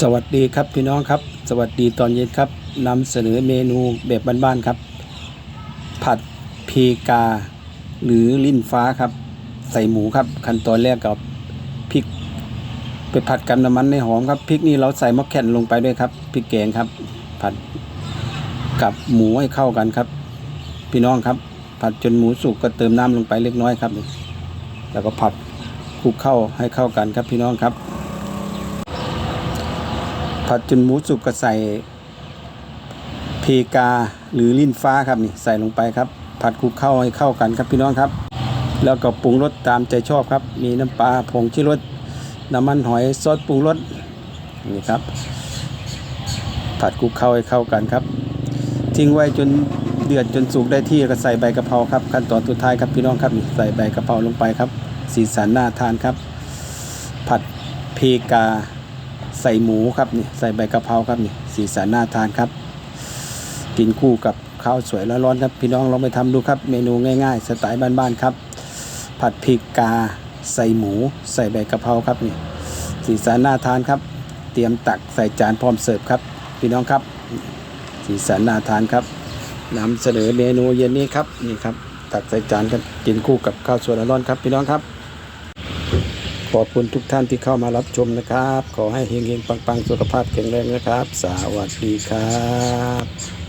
สวัสดีครับพี่น้องครับ สวัสดีตอนเย็นครับนำเสนอเมนูแบบบ้านๆครับ ผัดเพกา หรือลิ้นฟ้าครับ ใส่หมูครับ ขั้นตอนแรกกับพริก ไปผัดกับน้ำมันในหอมครับพริกนี่เราใส่มะแขนลงไปด้วยครับพริกแกงครับ ผัดกับหมูให้เข้ากันครับ พี่น้องครับ ผัดจนหมูสุกก็เติมน้ำลงไปเล็กน้อยครับ แล้วก็ผัดคลุกเข้าให้เข้ากันครับพี่น้องครับ ผัดจนหมูสุกก็ใส่เพกาหรือลิ้นฟ้าครับนี่ใส่ลงไปครับ ผัดคลุกเข้าให้เข้ากันครับพี่น้องครับ แล้วก็ปรุงรสตามใจชอบครับ มีน้ำปลาผงชิรสน้ำมันหอยซอสปรุงรสนี่ครับ ผัดคลุกเข้าให้เข้ากันครับ ทิ้งไว้จนเดือดจนสุกได้ที่ก็ใส่ใบกะเพราครับขั้นตอนสุดท้ายครับพี่น้องครับนี่ใส่ใบกะเพราลงไปครับ สีสันน่าทานครับ ผัดเพกา ใส่หมูครับนี่ใส่ใบกะเพราครับนี่สีสันน่าทานครับ กินคู่กับข้าวสวยร้อนๆครับพี่น้องลองไปทำดูครับ เมนูง่ายๆ สไตล์บ้านๆครับ ผัดพริกกา ใส่หมู ใส่ใบกะเพราครับนี่สีสันน่าทานครับ เตรียมตักใส่จานพร้อมเสิร์ฟครับ พี่น้องครับ สีสันน่าทานครับนำเสนอเมนูเย็นนี้ครับนี่ครับตักใส่จานกันกินคู่กับข้าวสวยร้อนๆครับ พี่น้องครับ ขอบคุณทุกท่านที่เข้ามารับชมนะครับ ขอให้เฮงๆปังๆ สุขภาพแข็งแรงนะครับ สวัสดีครับ